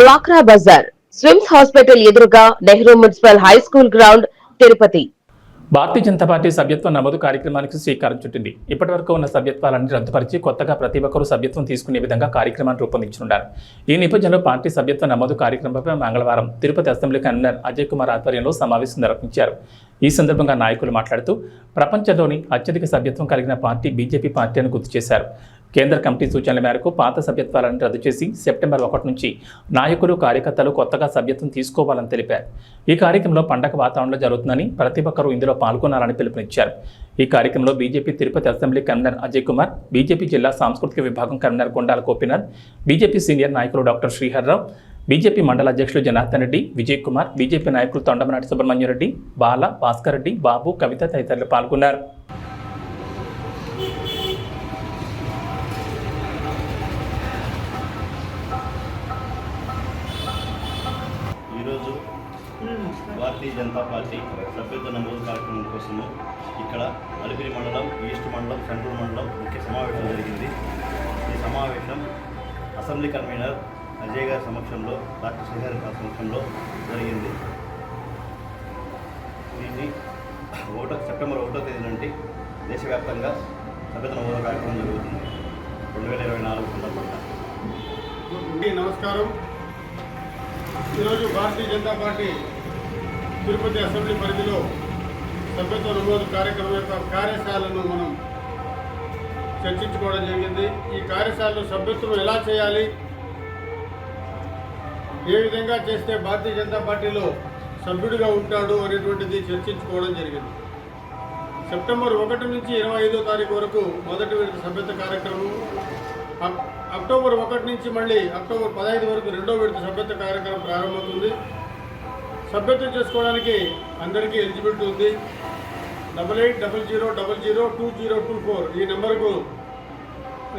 డ్వాక్రా బజార్ స్విమ్స్ హాస్పిటల్ ఎదురుగా Nehru municipal high school ground Tirupati. Bharatiya Janata party సభ్యత్వ నమోదు కార్యక్రమానికి శ్రీకారం చుట్టింది. ఇప్పటివరకు ఉన్న సభ్యత్వాలన్నీ రద్దుపరిచి కొత్తగా ప్రతి ఒక్కరూ సభ్యత్వం తీసుకునే విధంగా కార్యక్రమాన్ని రూపొందించనున్నారు. ఈ నేపథ్యంలో పార్టీ సభ్యత్వ నమోదు కార్యక్రమంపై మంగళవారం తిరుపతి అసెంబ్లీ కన్వీనర్ అజయ్ కుమార్ ఆధ్వర్యంలో సమావేశం నిర్వహించారు. ఈ సందర్భంగా నాయకులు మాట్లాడుతూ ప్రపంచంలోని అత్యధిక సభ్యత్వం కలిగిన పార్టీ బీజేపీ పార్టీ అని గుర్తు చేశారు. కేంద్ర కమిటీ సూచనల మేరకు పాత సభ్యత్వాలను రద్దు చేసి సెప్టెంబర్ ఒకటి నుంచి నాయకులు కార్యకర్తలు కొత్తగా సభ్యత్వం తీసుకోవాలని తెలిపారు. ఈ కార్యక్రమంలో పండగ వాతావరణంలో జరుగుతుందని ప్రతి ఒక్కరూ ఇందులో పాల్గొనాలని పిలుపునిచ్చారు. ఈ కార్యక్రమంలో BJP Tirupati assembly convener Ajay Kumar BJP జిల్లా సాంస్కృతిక విభాగం convener Kondala Gopinath BJP senior నాయకులు డాక్టర్ శ్రీహర్రావు బీజేపీ మండల అధ్యక్షులు జనార్దన్ రెడ్డి విజయ్ కుమార్ బీజేపీ నాయకులు తొండమనాటి సుబ్రహ్మణ్యం రెడ్డి బాల భాస్కర్ రెడ్డి బాబు కవిత తదితరులు పాల్గొన్నారు. భారతీయ జనతా పార్టీ సభ్యత్వ నమోదు కార్యక్రమం కోసము ఇక్కడ అలిపిరి మండలం ఈస్ట్ మండలం సెంట్రల్ మండలం ముఖ్య సమావేశం జరిగింది. ఈ సమావేశం అసెంబ్లీ కన్వీనర్ అజయ్ గారి సమక్షంలో డాక్టర్ శ్రీహరి గారి సమక్షంలో జరిగింది. దీన్ని ఒకటో సెప్టెంబర్ ఒకటో తేదీ నుండి దేశవ్యాప్తంగా సభ్యత్వ నమోదు కార్యక్రమం జరుగుతుంది. రెండు వేల ఇరవై నాలుగు సందర్భంగా. నమస్కారం. ఈరోజు భారతీయ జనతా పార్టీ తిరుపతి అసెంబ్లీ పరిధిలో సభ్యత్వ నమోదు కార్యక్రమం యొక్క కార్యశాలను మనం చర్చించుకోవడం జరిగింది. ఈ కార్యశాలలో సభ్యత్వం ఎలా చేయాలి? ఏ విధంగా చేస్తే భారతీయ జనతా పార్టీలో సభ్యుడిగా ఉంటాడు అనేటువంటిది చర్చించుకోవడం జరిగింది. సెప్టెంబర్ ఒకటి నుంచి ఇరవై ఐదో తారీఖు వరకు మొదటి విడత సభ్యత కార్యక్రమం. అక్- అక్టోబర్ ఒకటి నుంచి మళ్ళీ అక్టోబర్ పదహైదు వరకు రెండో విడత సభ్యత్వ కార్యక్రమం ప్రారంభమవుతుంది. సభ్యత్వం చేసుకోవడానికి అందరికీ ఎలిజిబిలిటీ ఉంది. Double eight double zero double zero two zero two four ఈ నెంబర్కు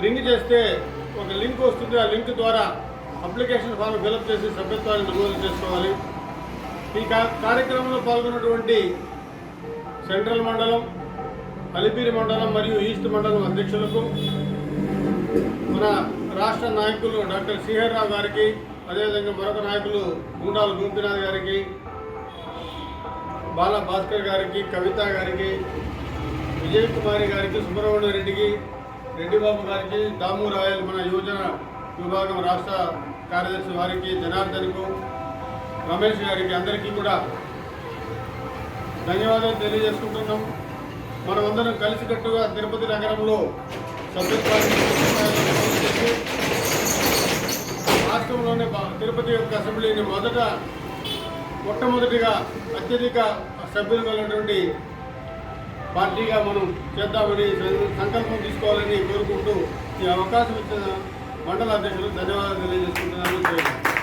రింగ్ చేస్తే ఒక లింక్ వస్తుంది. ఆ లింక్ ద్వారా అప్లికేషన్ ఫామ్ ఫిలప్ చేసి సభ్యత్వాన్ని నమోదు చేసుకోవాలి. ఈ కార్యక్రమంలో పాల్గొన్నటువంటి సెంట్రల్ మండలం అలిపిరి మండలం మరియు ఈస్ట్ మండలం అధ్యక్షులకు మన రాష్ట్ర నాయకులు డాక్టర్ సిహర్ రావు గారికి అదేవిధంగా మరొక నాయకులు గుండాల గోపినాథ్ గారికి బాల భాస్కర్ గారికి కవిత గారికి విజయ్ కుమారి గారికి సుబ్రహ్మణ్య రెడ్డికి రెడ్డిబాబు గారికి దాము రాయల్ మన యువజన విభాగం రాష్ట్ర కార్యదర్శి వారికి జనార్దన్కు రమేష్ గారికి అందరికీ కూడా ధన్యవాదాలు తెలియజేసుకుంటున్నాం. మనమందరం కలిసికట్టుగా తిరుపతి నగరంలో సభ్యత్వాన్ని నమోదు తిరుపతి యొక్క అసెంబ్లీని మొదట మొట్టమొదటిగా అత్యధిక సభ్యులు కలిగినటువంటి పార్టీగా మనం చేద్దామని సంకల్పం తీసుకోవాలని కోరుకుంటూ ఈ అవకాశం ఇచ్చిన మండల అధ్యక్షులు ధన్యవాదాలు తెలియజేసుకుంటున్నాను.